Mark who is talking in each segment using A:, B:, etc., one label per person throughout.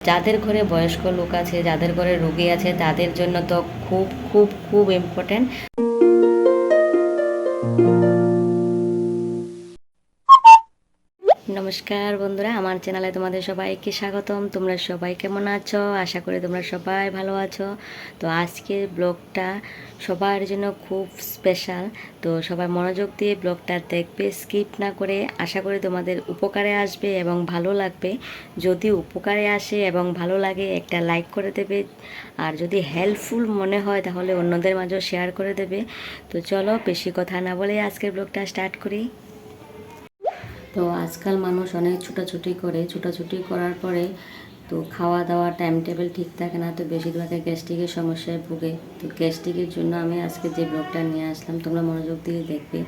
A: যাদের ঘরে বয়স্ক লোক আছে, যাদের ঘরে রোগী আছে, তাদের জন্য তো খুব খুব খুব ইম্পর্টেন্ট নমস্কার বন্ধুরা, আমার চ্যানেলে তোমাদের সবাইকে স্বাগতম। তোমরা সবাই কেমন আছো? আশা করি তোমরা সবাই ভালো আছো। তো আজকের ব্লগটা সবার জন্য খুব স্পেশাল তো সবাই মনোযোগ দিয়ে ব্লগটা দেখবে স্কিপ না করে আশা করি তোমাদের উপকারে আসবে এবং ভালো লাগবে। যদি উপকারে আসে এবং ভালো লাগে, একটা লাইক করে দেবে। আর যদি হেল্পফুল মনে হয়, তাহলে অন্যদের মাঝেও শেয়ার করে দেবে। তো চলো, বেশি কথা না বলে আজকের ব্লগটা স্টার্ট করি। তো আজকাল মানুষ অনেক ছুটাছুটি করে। ছুটাছুটি করার পরে তো খাওয়া দাওয়া টাইম টেবিল ঠিক থাকে না, তো বেশিরভাগে গ্যাস্ট্রিকের সমস্যায় ভুগে। তো গ্যাস্ট্রিকের জন্য আমি আজকে যে ব্লগটা নিয়ে আসলাম, তোমরা মনোযোগ দিয়ে দেখবে।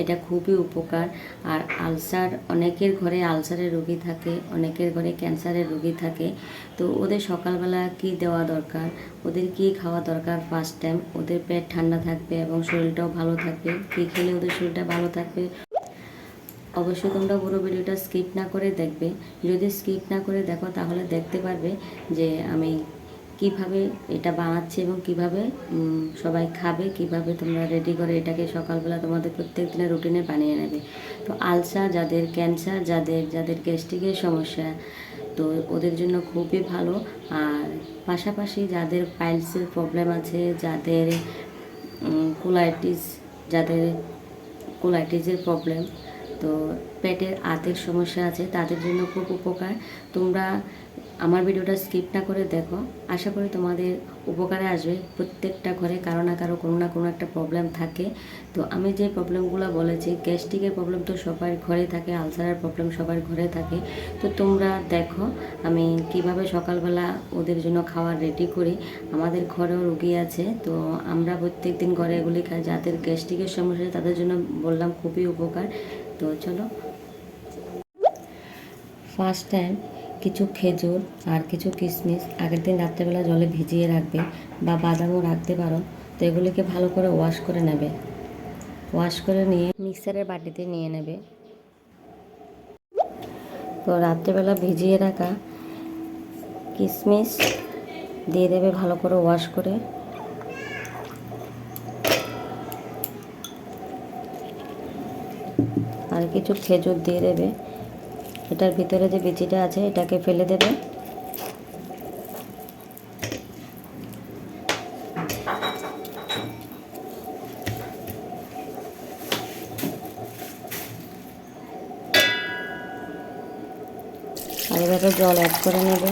A: এটা খুবই উপকার। আর আলসার অনেকের ঘরে আলসারের রোগী থাকে, অনেকের ঘরে ক্যান্সারের রোগী থাকে। তো ওদের সকালবেলা কি দেওয়া দরকার? ওদের কি খাওয়া দরকার ফার্স্ট টাইম ওদের পেট ঠান্ডা থাকবে এবং শরীরটাও ভালো থাকবে। কী খেলে ওদের শরীরটা ভালো থাকবে? অবশ্যই তোমরা পুরো ভিডিওটা স্কিপ না করে দেখবে। যদি স্কিপ না করে দেখো, তাহলে দেখতে পারবে যে আমি কীভাবে এটা বানাচ্ছি এবং কীভাবে সবাই খাবে, কীভাবে তোমরা রেডি করে এটাকে সকালবেলা তোমাদের প্রত্যেক দিনের রুটিনে বানিয়ে নেবে। তো আলসা, যাদের ক্যান্সার যাদের যাদের গ্যাস্ট্রিকের সমস্যা, তো ওদের জন্য খুবই ভালো। আর পাশাপাশি যাদের পাইলসের প্রবলেম আছে, যাদের কোলাইটিস যাদের কোলাইটিসের প্রবলেম তো পেটের আতের সমস্যা আছে, তাদের জন্য খুব উপকার। তোমরা আমার ভিডিওটা স্কিপ না করে দেখো। আশা করি তোমাদের উপকারে আসবে প্রত্যেকটা ঘরে, কারও না কারও, কোনো না কোনো একটা প্রবলেম থাকে। তো আমি যে প্রবলেমগুলো বলেছি গ্যাস্ট্রিকের প্রবলেম তো সবার ঘরে থাকে আলসারের প্রবলেম সবার ঘরে থাকে। তো তোমরা দেখো, আমি কীভাবে সকালবেলা ওদের জন্য খাবার রেডি করি। আমাদের ঘরেও রুগী আছে, তো আমরা প্রত্যেক দিন ঘরে এগুলি খাই। যাদের গ্যাস্ট্রিকের সমস্যা তাদের জন্য বললাম খুবই উপকার। তো চলো। ফার্স্ট টাইম কিছু খেজুর আর কিছু কিশমিশ আগের দিন রাত্রেবেলা জলে ভিজিয়ে রাখবে বা বাদামও রাখতে পারো, তো এগুলিকে ভালো করে ওয়াশ করে নেবে। ওয়াশ করে নিয়ে মিক্সারের বাটিতে নিয়ে নেবে। তো রাত্রেবেলা ভিজিয়ে রাখা কিশমিশ দিয়ে দেবে ভালো করে ওয়াশ করে। আর কিছু খেজুর দিয়ে দেবে। এটার ভিতরে যে বিচিটা আছে, এটাকে ফেলে দেবে। এভাবে জল অ্যাড করে নেবে।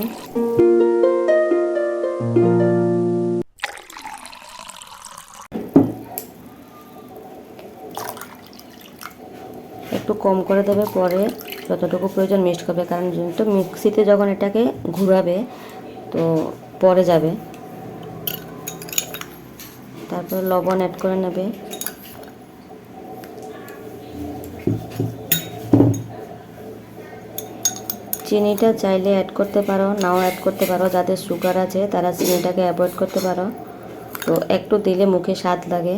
A: একটু কম করে দেবে, পরে যতটুকু প্রয়োজন মিক্সড করবে কারণ তো মিক্সিতে যখন এটাকে ঘুরাবে, তো পরে যাবে। তারপর লবণ অ্যাড করে নেবে। চিনিটা চাইলে অ্যাড করতে পারো, নাও অ্যাড করতে পারো। যাদের সুগার আছে, তারা চিনিটাকে অ্যাভয়েড করতে পারো। তো একটু দিলে মুখে স্বাদ লাগে।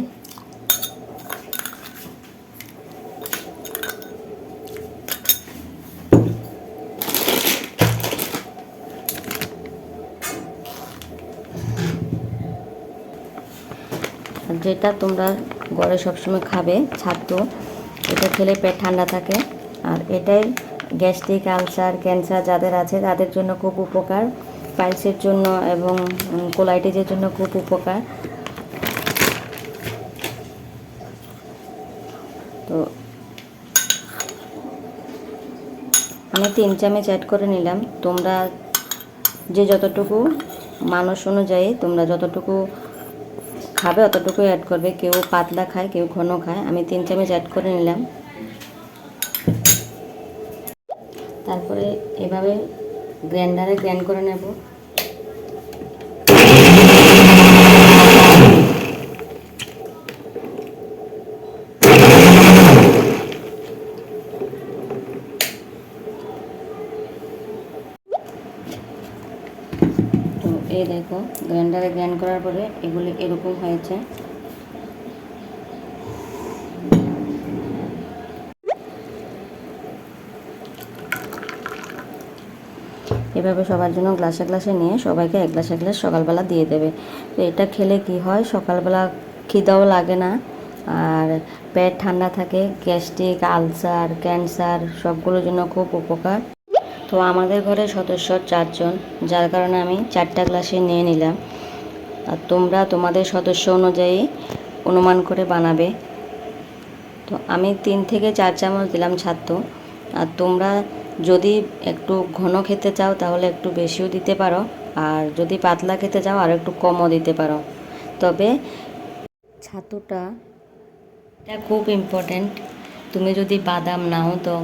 A: যেটা তোমরা গড়ে সবসময় খাবে, ছাতু, এটা খেলে পেট ঠান্ডা থাকে। আর এটাই গ্যাস্ট্রিক আলসার, ক্যান্সার যাদের আছে, তাদের জন্য খুব উপকার। পাইলসের জন্য এবং কোলাইটিসের জন্য খুব উপকার। তো আমি তিন চামচ অ্যাড করে নিলাম। তোমরা যে যতটুকু মানুষ অনুযায়ী, তোমরা যতটুকু খাবে, অতটুকুই অ্যাড করবে। কেউ পাতলা খায়, কেউ ঘন খায়। আমি তিন চামচ অ্যাড করে নিলাম। তারপরে এভাবে গ্রাইন্ডারে গ্র্যান্ড করে নেব তো এই দেখো গ্রাইন্ডারে গ্রাইন্ড করার পরে এগুলি এরকম হয়েছে। এভাবে সবার জন্য গ্লাসে গ্লাসে নিয়ে সবাইকে এক গ্লাস গ্লাস সকালবেলা দিয়ে দেবে। তো এটা খেলে কি হয়, সকালবেলা খিদাও লাগে না। আর পেট ঠান্ডা থাকে, গ্যাস্ট্রিক, আলসার, ক্যান্সার, সবগুলোর জন্য খুব উপকার। তো আমাদের ঘরে সদস্য চারজন, যার কারণে আমি চারটা গ্লাসে নিয়ে নিলাম। আর তোমরা তোমাদের সদস্য অনুযায়ী অনুমান করে বানাবে। তো আমি তিন থেকে চার চামচ দিলাম ছাত্র আর তোমরা যদি একটু ঘন খেতে চাও, তাহলে একটু বেশিও দিতে পারো। আর যদি পাতলা খেতে চাও, আর একটু কমও দিতে পারো। তবে ছাতুটা এটা খুব ইম্পর্ট্যান্ট তুমি যদি বাদাম নাও দাও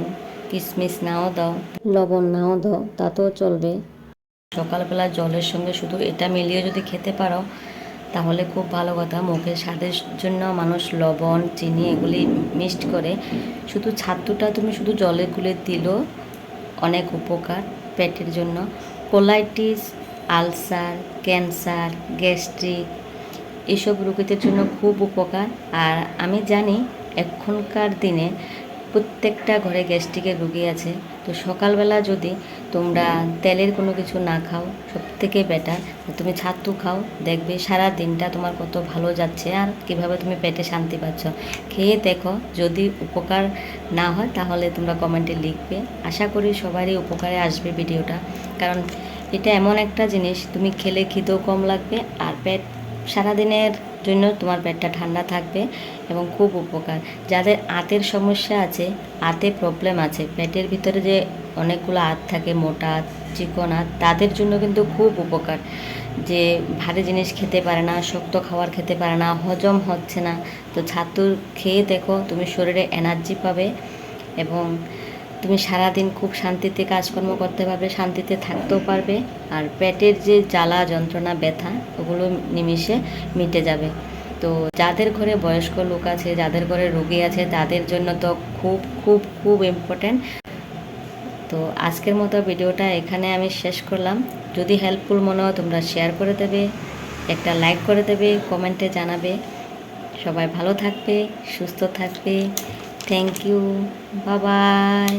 A: কিশমিশ নাও দাও, লবণ নাও দাও, তাতেও চলবে। সকালবেলা জলের সঙ্গে শুধু এটা মিলিয়ে যদি খেতে পারো, তাহলে খুব ভালো কথা। মুখের স্বাদের জন্য মানুষ লবণ, চিনি এগুলি মিক্সড করে শুধু ছাতুটা তুমি শুধু জলে গুলে দিলেও অনেক উপকার পেটের জন্য। কোলাইটিস, আলসার, ক্যান্সার, গ্যাস্ট্রিক এসব রোগীদের জন্য খুব উপকার। আর আমি জানি এখনকার দিনে প্রত্যেকটা ঘরে গ্যাস্ট্রিকের রুগী আছে। তো সকালবেলা যদি তোমরা তেলের কোনো কিছু না খাও সব থেকে বেটার তুমি ছাতু খাও, দেখবে সারা দিনটা তোমার কত ভালো যাচ্ছে আর কীভাবে তুমি পেটে শান্তি পাচ্ছ। খেয়ে দেখো, যদি উপকার না হয় তাহলে তোমরা কমেন্টে লিখবে। আশা করি সবারই উপকারে আসবে ভিডিওটা। কারণ এটা এমন একটা জিনিস, তুমি খেলে খিদেও কম লাগবে আর পেট সারাদিনের জন্য তোমার পেটটা ঠান্ডা থাকবে এবং খুব উপকার। যাদের আতের সমস্যা আছে আতে প্রবলেম আছে পেটের ভিতরে যে অনেকগুলো আত থাকে মোটা আঁত, চিকন আত তাদের জন্য কিন্তু খুব উপকার। যে ভারী জিনিস খেতে পারে না শক্ত খাবার খেতে পারে না হজম হচ্ছে না। তো ছাতু খেয়ে দেখো তুমি শরীরে এনার্জি পাবে এবং তুমি সারাদিন খুব শান্তিতে কাজকর্ম করতে পারবে, শান্তিতে থাকতেও পারবে, আর পেটের যে জ্বালা, যন্ত্রণা, ব্যথা, ওগুলো নিমিষে মিটে যাবে। তো যাদের ঘরে বয়স্ক লোক আছে, যাদের ঘরে রোগী আছে, তাদের জন্য তো খুব খুব খুব ইম্পর্ট্যান্ট তো আজকের মতো ভিডিওটা এখানে আমি শেষ করলাম। যদি হেল্পফুল মনে হয় তোমরা শেয়ার করে দেবে, একটা লাইক করে দেবে কমেন্টে জানাবে। সবাই ভালো থাকবে, সুস্থ থাকবে। থ্যাংক ইউ বাবাই